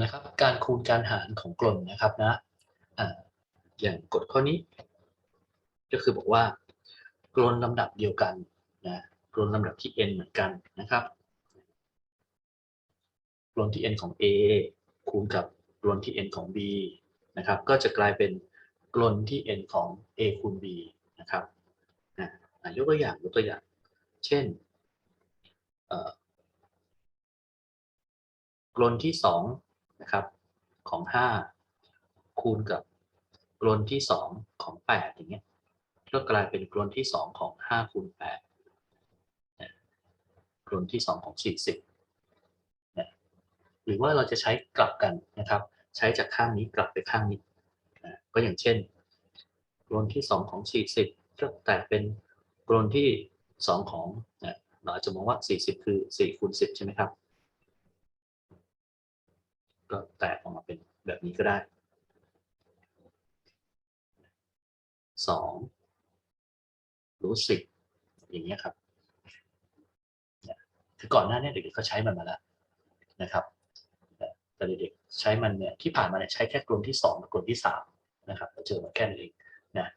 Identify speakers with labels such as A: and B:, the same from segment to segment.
A: นะครับการคูณการหารของกลนนะครับนะอ่าอย่างกฎข้อนี้ ก็คือบอกว่ากลนลำดับเดียวกันนะกลนลำดับที่ n เหมือนกันนะครับกลนที่ n ของ a คูณกับกลนที่ n ของ b นะครับ ก็จะกลายเป็นกลนที่ n ของ a คูณ b นะครับอะยกตัวอย่างยกตัวอย่าง เช่นกลนที่สอง นะครับของห้าคูณกับกลนที่สองของแปดอย่างเงี้ยก็กลายเป็นกลนที่สองของห้าคูณแปดกลนที่สองของสี่สิบนะหรือว่าเราจะใช้กลับกันนะครับ ใช้จากข้างนี้กลับไปข้างนี้นะก็อย่างเช่นกลนที่สองของสี่สิบก็แตกเป็นกลนที่สองของนะเราอาจจะมองว่าสี่สิบคือสี่คูณสิบใช่ไหมครับ ก็แตกออกมาเป็นแบบนี้ก็ได้สองรูทสิบอย่างเงี้ยครับคือก่อนหน้าเนี้เด็กๆเขาใช้มันมาแล้วนะครับแต่เด็กๆใช้มันเนี่ยที่ผ่านมาเนี่ยใช้แค่กลุ่มที่สองกับกลุ่มที่สามนะครับเราเจอมาแค่นั้นเองนะ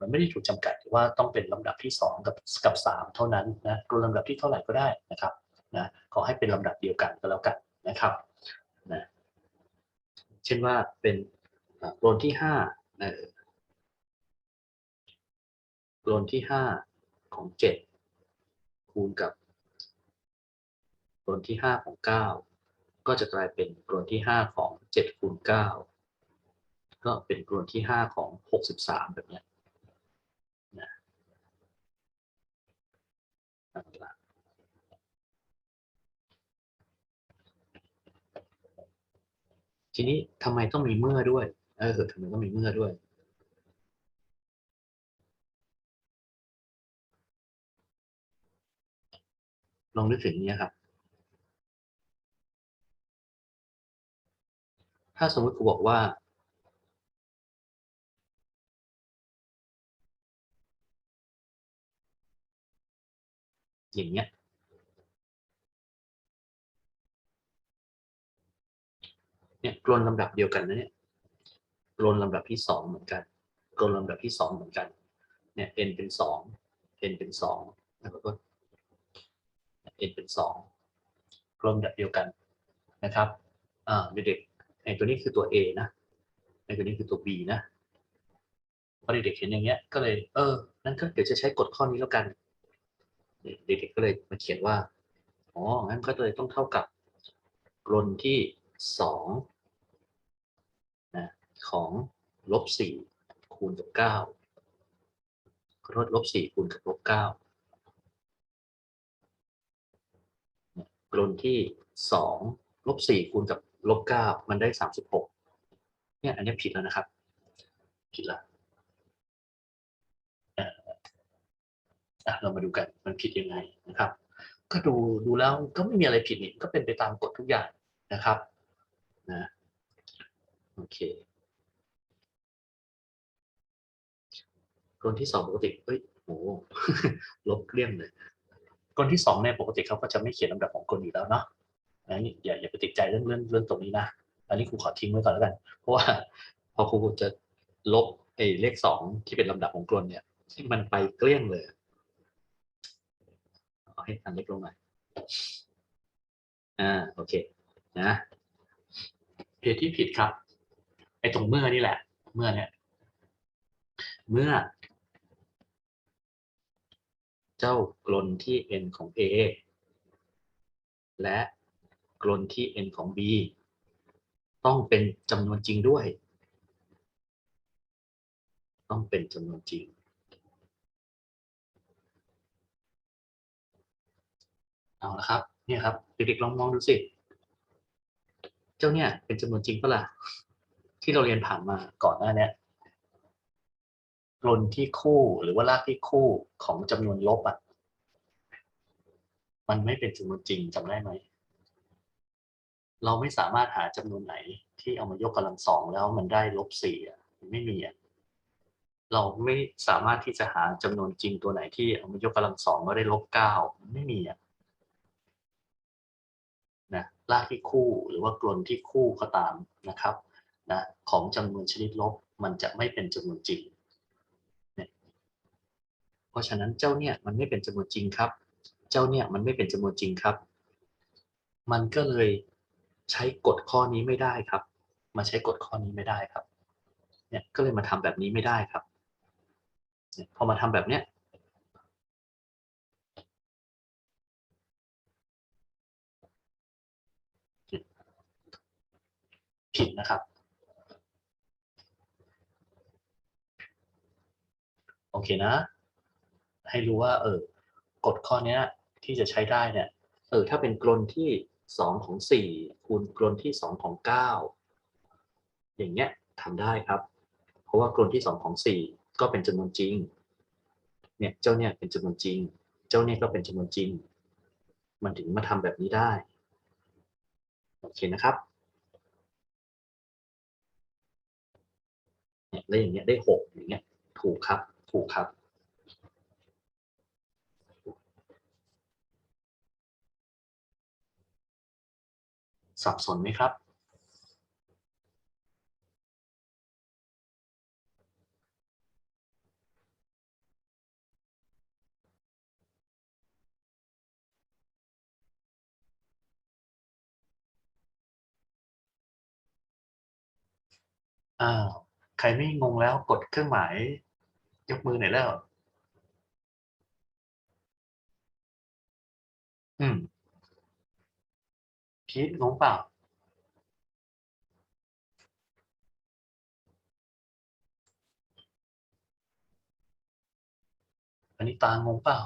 A: มันไม่ได้ถูกจำกัดว่าต้องเป็นลำดับที่สองกับกับสามเท่านั้นนะกลุ่มลำดับที่เท่าไหร่ก็ได้นะครับนะขอให้เป็นลำดับเดียวกันก็แล้วกันนะครับ เช่นว่าเป็นโกลนที่ห้าโกลนที่ห้าของเจ็ดคูณกับโกลนที่ห้าของเก้าก็จะกลายเป็นโกลนที่ห้าของเจ็ดคูณเก้าก็เป็นโกลนที่ห้าของหกสิบสามแบบนี้ยนะเอาละ ทีนี้ทำไมต้องมีเมื่อด้วย เออทำไมต้องมีเมื่อด้วย ลองนึกถึงนี้ครับ ถ้าสมมติครูบอกว่า อย่างเงี้ย ลนลำดับเดียวกันนะเนี่ยกลนลำดับที่สองเหมือนกันกลนลำดับที่สองเหมือนกัน เนี่ย n เป็นสอง n เป็นสองแล้วก็ n เป็นสองกลนลำดับเดียวกันนะครับอ่าเด็กๆไอ้ตัวนี้คือตัว a นะไอ้ตัวนี้คือตัว b นะพอเด็กๆเห็นอย่างเงี้ยก็เลยเออนั่นก็เดี๋ยวจะใช้กฎข้อนี้แล้วกัน เด็กๆก็เลยมาเขียนว่าอ๋องั้นก็เลยต้องเท่ากับกลนที่สอง ของลบสี่คูณกับเก้าขอโทษลบสี่คูณกับลบเก้ากลนที่สองลบสี่คูณกับลบเก้ามันได้สามสิบหกเนี่ยอันนี้ผิดแล้วนะครับ ผิดละเอ่ออะเรามาดูกันมันผิดยังไงนะครับ ก็ดูดูแล้วก็ไม่มีอะไรผิดนี่ก็เป็นไปตามกฎทุกอย่างนะครับนะโอเค กลที่สองปกติเอ้ยโหลบเกลี้ยงเลยกลที่สองเนี่ยปกติเขาก็จะไม่เขียนลำดับของกลอยู่แล้วเนาะนะนี่อย่าอย่าไปติดใจเรื่องเรื่องเรื่องตรงนี้นะอันนี้ครูขอทิ้งไว้ก่อนแล้วกัน เพราะว่าพอครูจะลบไอ้เลขสองที่เป็นลำดับของกลเนี่ยที่มันไปเกลี้ยงเลยเอาให้อันเล็กลงหน่อยอ่าโอเคนะเหตุที่ผิดครับไอ้ตรงเมื่อนี่แหละ เมื่อเนี่ยเมื่อ เจ้ากลนที่ n ของ a และกลนที่ n ของ b ต้องเป็นจำนวนจริงด้วย ต้องเป็นจำนวนจริง เอาละครับ เนี่ยครับเด็กๆลองมองดูสิ เจ้าเนี่ยเป็นจำนวนจริงปะล่ะที่เราเรียนผ่านมาก่อนหน้านี้ กลนที่คู่หรือว่ารากที่คู่ของจำนวนลบอะ มันไม่เป็นจำนวนจริงจำได้ไหม เราไม่สามารถหาจำนวนไหนที่เอามายกกำลังสองแล้วมันได้ลบสี่อะไม่มีอะเราไม่สามารถที่จะหาจำนวนจริงตัวไหนที่เอามายกกำลังสองแล้วได้ลบเก้าไม่มีอะนะรากที่คู่หรือว่ากลนที่คู่ก็ตามนะครับนะของจำนวนชนิดลบมันจะไม่เป็นจำนวนจริง เพราะฉะนั้นเจ้าเนี่ยมันไม่เป็นจำนวนจริงครับ เจ้าเนี่ยมันไม่เป็นจำนวนจริงครับ มันก็เลยใช้กฎข้อนี้ไม่ได้ครับ มาใช้กฎข้อนี้ไม่ได้ครับ เนี่ยก็เลยมาทำแบบนี้ไม่ได้ครับพอมาทำแบบเนี้ยผิดนะครับ โอเคนะ ให้รู้ว่า เออกฎข้อเนี้ยที่จะใช้ได้เนี่ย เออ ถ้าเป็นกลนที่สองของสี่คูณกลนที่สองของเก้าอย่างเงี้ยทำได้ครับ เพราะว่ากลนที่สองของสี่ก็เป็นจำนวนจริง เนี่ยเจ้าเนี่ยเป็นจำนวนจริง เจ้าเนี่ยก็เป็นจำนวนจริง มันถึงมาทำแบบนี้ได้ โอเคนะครับเนี่ยแล้วอย่างเงี้ยได้หกอย่างเงี้ยถูกครับ ถูกครับ สับสนไหมครับ อ้าว ใครไม่งงแล้วกดเครื่องหมาย ยกมือหน่อยแล้ว อืม พีทงงเปล่า อันนี้ตางงเปล่า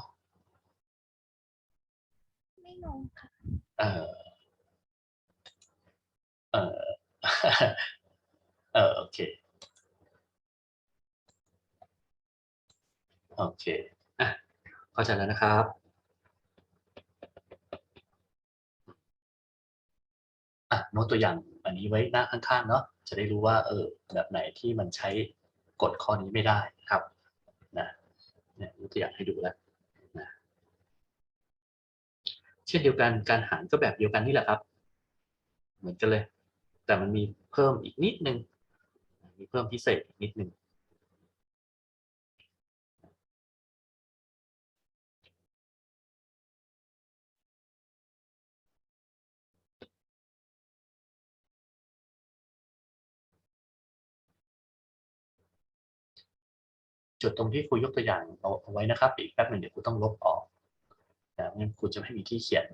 B: ไม่งงค่ะ
A: เออ เออ เออ โอเค โอเค อะเข้าใจแล้วนะครับ อะโน้ตตัวอย่างอันนี้ไว้หน้าข้างๆเนาะจะได้รู้ว่าเออแบบไหนที่มันใช้กฎข้อนี้ไม่ได้ครับนะเนี่ยยกตัวอย่างให้ดูแล้วนะเช่นเดียวกันการหารก็แบบเดียวกันนี่แหละครับ เหมือนกันเลย แต่มันมีเพิ่มอีกนิดนึงมีเพิ่มพิเศษอีกนิดนึง จุดตรงที่ครูยกตัวอย่างเอาเอาไว้นะครับ อีกแป๊บหนึ่งเดี๋ยวครูต้องลบออกนะงั้นครูจะไม่มีที่เขียน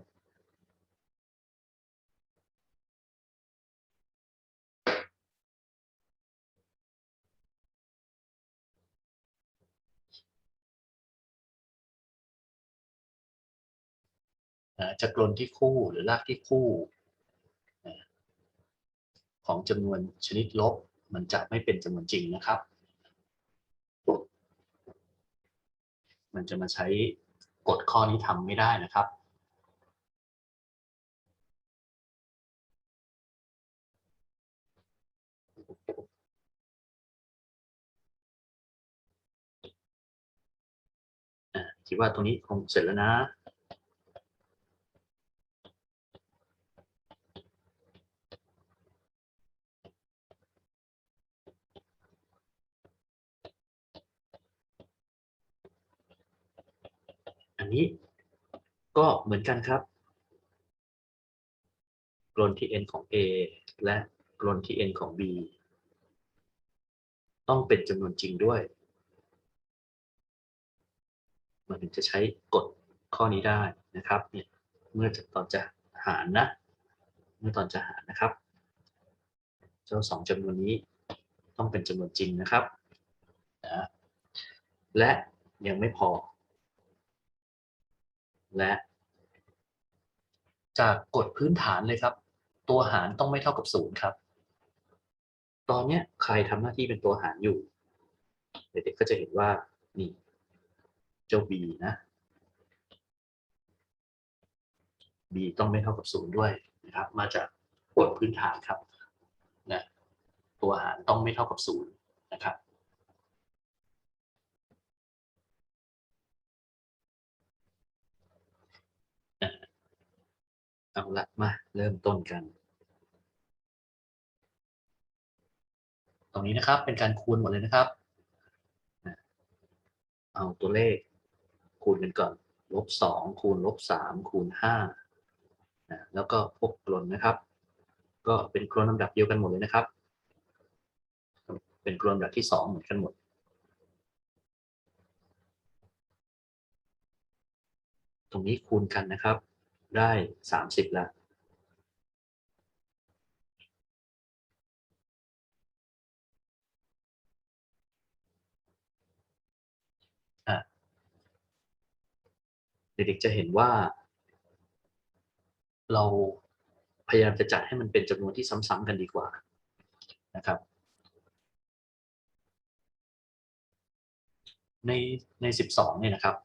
A: จะกลนที่คู่หรือรากที่คู่ ของจำนวนชนิดลบมันจะไม่เป็นจำนวนจริงนะครับ มันจะมาใช้กฎข้อนี้ทำไม่ได้นะครับอ่าคิดว่าตรงนี้คงเสร็จแล้วนะ อั นี้ ก็เหมือนกันครับกลนที่ n ของ a และกลนที่ n ของ b ต้องเป็นจำนวนจริงด้วย มันถึงจะใช้กฎข้อนี้ได้นะครับเนี่ยเมื่อจะตอนจะหารนะ เมื่อตอนจะหารนะครับ เจ้าสองจำนวนนี้ต้องเป็นจำนวนจริงนะครับนะและยังไม่พอ และจากกฎพื้นฐานเลยครับ ตัวหารต้องไม่เท่ากับศูนย์ครับ ตอนนี้ใครทำหน้าที่เป็นตัวหารอยู่ เด็กๆก็จะเห็นว่านี่เจ้า b นะ b ต้องไม่เท่ากับศูนย์ด้วยนะครับ มาจากกฎพื้นฐานครับนะตัวหารต้องไม่เท่ากับศูนย์นะครับ เอาละมา เริ่มต้นกัน ตรงนี้นะครับเป็นการคูณหมดเลยนะครับ เอาตัวเลข คูณกันก่อน ลบสองคูณลบสามคูณห้านะแล้วก็พวกกลนนะครับ ก็เป็นกลนลำดับเดียวกันหมดเลยนะครับ เป็นกลนลำดับที่สองเหมือนกันหมดตรงนี้คูณกันนะครับ ได้สามสิบแล้วอะเด็กๆจะเห็นว่า เราพยายามจะจัดให้มันเป็นจำนวนที่ซ้ำๆกันดีกว่านะครับ ในในสิบสองเนี่ยนะครับ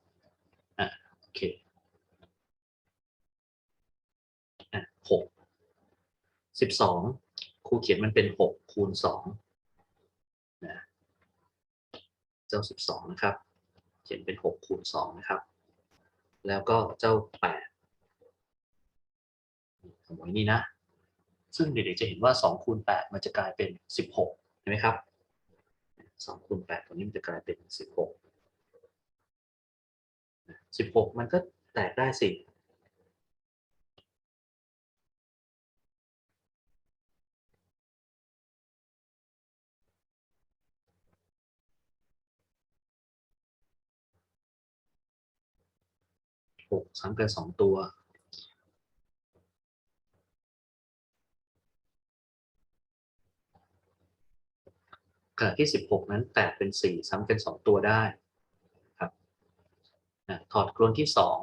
A: อะโอเค อะหกสิบสองครูเขียนมันเป็นหกคูณสองนะเจ้าสิบสองนะครับ เขียนเป็นหกคูณสองนะครับ แล้วก็เจ้าแปดสมมตินี้นะ ซึ่งเด็กๆจะเห็นว่าสองคูณแปดมันจะกลายเป็นสิบหกเห็นไหมครับสองคูณแปดตัวนี้มันจะกลายเป็นสิบหกสิบหกมันก็แตกได้สิ หกซ้ำกันสองตัว ขณะที่สิบหกนั้นแตกเป็นสี่ซ้ำกันสองตัวได้ครับนะถอดกลนที่สอง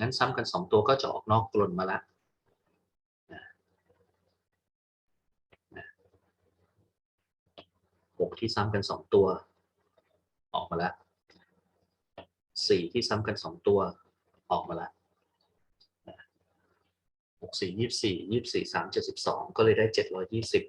A: งั้นซ้ำกันสองตัวก็จะออกนอกกลนมาละนะนะหกที่ซ้ำกันสองตัว ออกมาละสี่ที่ซ้ำกันสองตัว ออกมาละหกสี่ยี่สี่ยี่สี่สามเจ็ดสิบสองก็เลยได้เจ็ดร้อยยี่สิบ